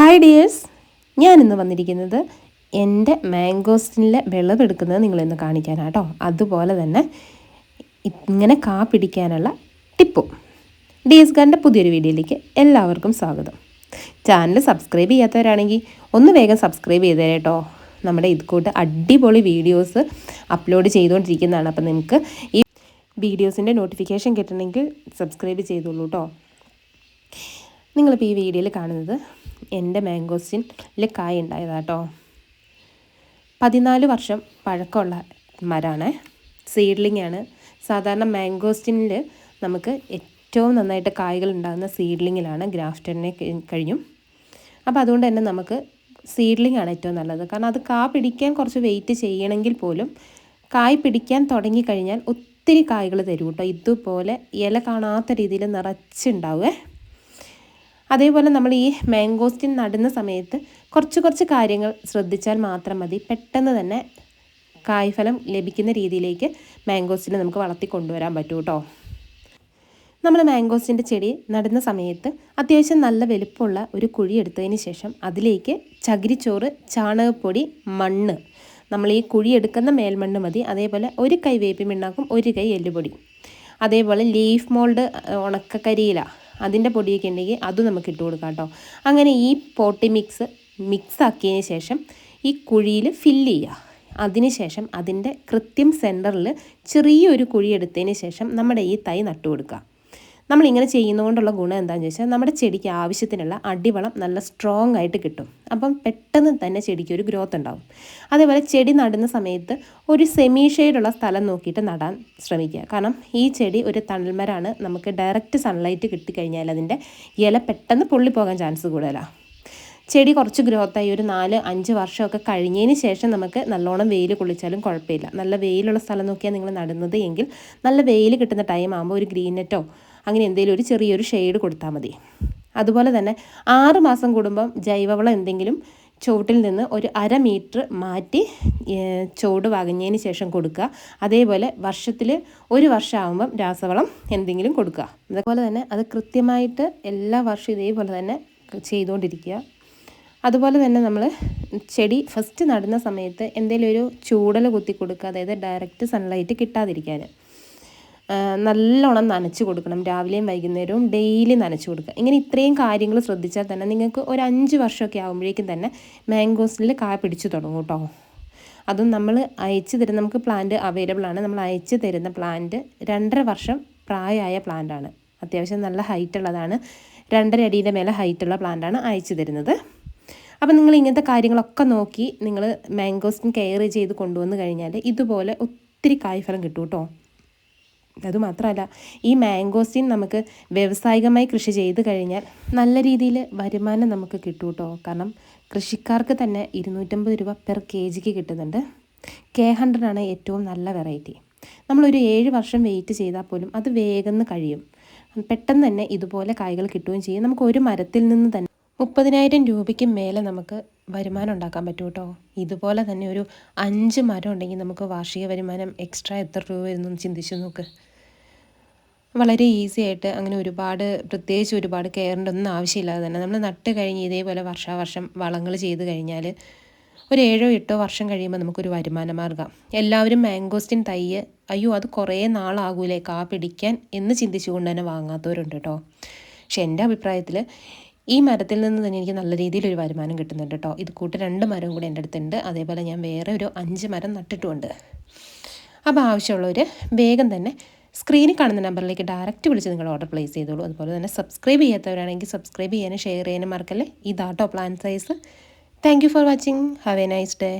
Hi dears ഞാനിന്ന് വന്നിരിക്കുന്നത് എന്റെ മാംഗോസ്റ്റിനിലെ വിളവെടുക്കുന്നത് നിങ്ങളിന്ന് കാണിക്കാനാട്ടോ അതുപോലെ തന്നെ ഇങ്ങനെ കാ പിടിക്കാനുള്ള ടിപ്പും. ഡി എസ് ഗാന്റെ പുതിയൊരു വീഡിയോയിലേക്ക് എല്ലാവർക്കും സ്വാഗതം. ചാനൽ സബ്സ്ക്രൈബ് ചെയ്യാത്തവരാണെങ്കിൽ ഒന്ന് വേഗം സബ്സ്ക്രൈബ് ചെയ്ത് കേട്ടോ നമ്മുടെ ഇതുകൂട്ട് അടിപൊളി വീഡിയോസ് അപ്ലോഡ് ചെയ്തുകൊണ്ടിരിക്കുന്നതാണ് അപ്പം നിങ്ങൾക്ക് ഈ വീഡിയോസിന്റെ നോട്ടിഫിക്കേഷൻ കിട്ടണമെങ്കിൽ സബ്സ്ക്രൈബ് ചെയ്തോളൂ കേട്ടോ നിങ്ങളിപ്പോൾ ഈ വീഡിയോയിൽ കാണുന്നത് എന്റെ മാങ്കോസിന്റെ കായ ഉണ്ടായതാട്ടോ പതിനാല് വർഷം പഴക്കമുള്ള മരമാണ് സീഡ്ലിംഗ് ആണ്. സാധാരണ മാംഗോസ്റ്റിനിൽ നമുക്ക് ഏറ്റവും നന്നായിട്ട് കായകൾ ഉണ്ടാകുന്ന സീഡ്ലിങ്ങിലാണ് ഗ്രാഫ്റ്ററിനെ കഴിഞ്ഞും അപ്പോൾ അതുകൊണ്ട് തന്നെ നമുക്ക് സീഡ്ലിംഗ് ആണ് ഏറ്റവും നല്ലത്. കാരണം അത് കാ പിടിക്കാൻ കുറച്ച് വെയിറ്റ് ചെയ്യണമെങ്കിൽ പോലും കായ് പിടിക്കാൻ തുടങ്ങിക്കഴിഞ്ഞാൽ ഒത്തിരി കായ്കൾ തരും കേട്ടോ ഇതുപോലെ ഇല കാണാത്ത രീതിയിൽ നിറച്ചുണ്ടാവുമേ അതേപോലെ നമ്മൾ ഈ മാംഗോസ്റ്റിൻ നടുന്ന സമയത്ത് കുറച്ച് കുറച്ച് കാര്യങ്ങൾ ശ്രദ്ധിച്ചാൽ മാത്രം മതി. പെട്ടെന്ന് തന്നെ കായ്ഫലം ലഭിക്കുന്ന രീതിയിലേക്ക് മാംഗോസ്റ്റിനെ നമുക്ക് വളർത്തി കൊണ്ടുവരാൻ പറ്റും കേട്ടോ നമ്മൾ മാംഗോസിന്റെ ചെടി നടുന്ന സമയത്ത് അത്യാവശ്യം നല്ല വലുപ്പമുള്ള ഒരു കുഴി എടുത്തതിന് ശേഷം അതിലേക്ക് ചകിരിച്ചോറ് ചാണകപ്പൊടി മണ്ണ്. നമ്മൾ ഈ കുഴി എടുക്കുന്ന മേൽമണ്ണ് മതി. അതേപോലെ ഒരു കൈ വേപ്പിമിണ്ണാക്കും ഒരു കൈ എല്ലുപൊടി. അതേപോലെ ലീഫ് മോൾഡ് ഉണക്കക്കരിയില. അതിന്റെ പൊടിയൊക്കെ ഉണ്ടെങ്കിൽ അതും നമുക്ക് ഇട്ട് കൊടുക്കാം കേട്ടോ. അങ്ങനെ ഈ പോട്ടി മിക്സ് മിക്സ് ആക്കിയതിന് ശേഷം ഈ കുഴിയിൽ ഫില്ല് ചെയ്യുക. അതിനുശേഷം അതിന്റെ കൃത്യം സെന്ററിൽ ചെറിയൊരു കുഴി എടുത്തതിന് ശേഷം നമ്മുടെ ഈ തൈ നട്ടു കൊടുക്കുക. നമ്മളിങ്ങനെ ചെയ്യുന്നതുകൊണ്ടുള്ള ഗുണം എന്താണെന്ന് ചോദിച്ചാൽ നമ്മുടെ ചെടിക്ക് ആവശ്യത്തിനുള്ള അടിവളം നല്ല സ്ട്രോങ് ആയിട്ട് കിട്ടും. അപ്പം പെട്ടെന്ന് തന്നെ ചെടിക്ക് ഒരു ഗ്രോത്ത് ഉണ്ടാവും. അതേപോലെ ചെടി നടുന്ന സമയത്ത് ഒരു സെമി ഷെയ്ഡുള്ള സ്ഥലം നോക്കിയിട്ട് നടാൻ ശ്രമിക്കുക. കാരണം ഈ ചെടി ഒരു തണൽമരാണ്. നമുക്ക് ഡയറക്റ്റ് സൺലൈറ്റ് കിട്ടിക്കഴിഞ്ഞാൽ അതിന്റെ ഇല പെട്ടെന്ന് പൊള്ളിപ്പോകാൻ ചാൻസ് കൂടുതലാണ് ചെടി കുറച്ച് ഗ്രോത്തായി ഒരു നാല് അഞ്ച് വർഷമൊക്കെ കഴിഞ്ഞതിന് ശേഷം നമുക്ക് നല്ലോണം വെയിൽ കുളിച്ചാലും കുഴപ്പമില്ല. നല്ല വെയിലുള്ള സ്ഥലം നോക്കിയാൽ നിങ്ങൾ നടുന്നത് എങ്കിൽ നല്ല വെയിൽ കിട്ടുന്ന ടൈം ആകുമ്പോൾ ഒരു ഗ്രീൻ നെറ്റോ അങ്ങനെ എന്തെങ്കിലും ഒരു ചെറിയൊരു ഷെയ്ഡ് കൊടുത്താൽ മതി. അതുപോലെ തന്നെ ആറ് മാസം കൂടുമ്പം ജൈവവളം എന്തെങ്കിലും ചുവട്ടിൽ നിന്ന് ഒരു അര മീറ്റർ മാറ്റി ചുവട് വകഞ്ഞതിന് ശേഷം കൊടുക്കുക. അതേപോലെ വർഷത്തിൽ ഒരു വർഷമാകുമ്പം രാസവളം എന്തെങ്കിലും കൊടുക്കുക. അതുപോലെ തന്നെ അത് കൃത്യമായിട്ട് എല്ലാ വർഷവും ഇതേപോലെ തന്നെ ചെയ്തുകൊണ്ടിരിക്കുക. അതുപോലെ തന്നെ നമ്മൾ ചെടി ഫസ്റ്റ് നടുന്ന സമയത്ത് എന്തെങ്കിലും ഒരു ചൂടൽ കുത്തി കൊടുക്കുക അതായത് ഡയറക്റ്റ് സൺലൈറ്റ് കിട്ടാതിരിക്കാൻ നല്ലോണം നനച്ച് കൊടുക്കണം. രാവിലെയും വൈകുന്നേരവും ഡെയിലി നനച്ച് കൊടുക്കുക. ഇങ്ങനെ ഇത്രയും കാര്യങ്ങൾ ശ്രദ്ധിച്ചാൽ തന്നെ നിങ്ങൾക്ക് ഒരു അഞ്ച് വർഷമൊക്കെ ആകുമ്പോഴേക്കും തന്നെ മാംഗോസിൽ കായ പിടിച്ചു തുടങ്ങും കേട്ടോ അതും നമ്മൾ അയച്ചു തരുന്ന നമുക്ക് പ്ലാന്റ് അവൈലബിൾ ആണ്. നമ്മൾ അയച്ചു തരുന്ന പ്ലാന്റ് രണ്ടര വർഷം പ്രായമായ പ്ലാന്റാണ് അത്യാവശ്യം നല്ല ഹൈറ്റ് ഉള്ളതാണ്. രണ്ടര അടിയുടെ മേലെ ഹൈറ്റുള്ള പ്ലാന്റാണ് അയച്ചു തരുന്നത്. അപ്പം നിങ്ങൾ ഇങ്ങനത്തെ കാര്യങ്ങളൊക്കെ നോക്കി നിങ്ങൾ മാംഗോസ്റ്റിൻ കെയർ ചെയ്ത് കൊണ്ടുവന്ന് കഴിഞ്ഞാൽ ഇതുപോലെ ഒത്തിരി കായ്ഫലം കിട്ടും കേട്ടോ. അതുമാത്രമല്ല ഈ മാംഗോസ്റ്റീൻ നമുക്ക് വ്യാവസായികമായി കൃഷി ചെയ്ത് കഴിഞ്ഞാൽ നല്ല രീതിയിൽ വരുമാനം നമുക്ക് കിട്ടും കേട്ടോ. കാരണം കൃഷിക്കാർക്ക് തന്നെ ഇരുന്നൂറ്റമ്പത് രൂപ പെർ കെ ജിക്ക് കിട്ടുന്നുണ്ട്. കെ ഹൺഡ്രഡ് ആണ് ഏറ്റവും നല്ല വെറൈറ്റി. നമ്മളൊരു ഏഴ് വർഷം വെയിറ്റ് ചെയ്താൽ പോലും അത് വേഗം കഴിയും. പെട്ടെന്ന് തന്നെ ഇതുപോലെ കായ്കൾ കിട്ടുകയും ചെയ്യും. നമുക്ക് ഒരു മരത്തിൽ നിന്ന് തന്നെ മുപ്പതിനായിരം രൂപയ്ക്ക് മേലെ നമുക്ക് വരുമാനം ഉണ്ടാക്കാൻ പറ്റും കേട്ടോ. ഇതുപോലെ തന്നെ ഒരു അഞ്ച് മരം ഉണ്ടെങ്കിൽ നമുക്ക് വാർഷിക വരുമാനം എക്സ്ട്രാ എത്ര രൂപ വരുന്നു ചിന്തിച്ചു നോക്ക്. വളരെ ഈസി ആയിട്ട് അങ്ങനെ ഒരുപാട് പ്രത്യേകിച്ച് ഒരുപാട് കെയറിന്റെ ഒന്നും ആവശ്യമില്ലാതെ തന്നെ നമ്മൾ നട്ട് കഴിഞ്ഞ് ഇതേപോലെ വർഷാവർഷം വളങ്ങൾ ചെയ്ത് കഴിഞ്ഞാൽ ഒരു ഏഴോ എട്ടോ വർഷം കഴിയുമ്പോൾ നമുക്കൊരു വരുമാന മാർഗം. എല്ലാവരും മാംഗോസ്റ്റിൻ തയ്യ് അയ്യോ അത് കുറേ നാളാകൂലേ കാ പിടിക്കാൻ എന്ന് ചിന്തിച്ചുകൊണ്ട് തന്നെ വാങ്ങാത്തവരുണ്ട് കേട്ടോ. പക്ഷെ എന്റെ അഭിപ്രായത്തിൽ ഈ മരത്തിൽ നിന്ന് തന്നെ എനിക്ക് നല്ല രീതിയിൽ ഒരു വരുമാനം കിട്ടുന്നുണ്ട് കേട്ടോ. ഇത് കൂട്ട് രണ്ട് മരം കൂടെ എന്റെ അടുത്തുണ്ട്. അതേപോലെ ഞാൻ വേറെ ഒരു അഞ്ച് മരം നട്ടിട്ടുമുണ്ട്. അപ്പോൾ ആവശ്യമുള്ളവർ വേഗം തന്നെ സ്ക്രീനിൽ കാണുന്ന നമ്പറിലേക്ക് ഡയറക്റ്റ് വിളിച്ച് നിങ്ങൾ ഓർഡർ പ്ലേസ് ചെയ്തോളൂ. അതുപോലെ തന്നെ സബ്സ്ക്രൈബ് ചെയ്യാത്തവരാണെങ്കിൽ സബ്സ്ക്രൈബ് ചെയ്യാനും ഷെയർ ചെയ്യാനും മറക്കല്ലേ? ഇതാട്ടോ plan size thank for watching have a nice day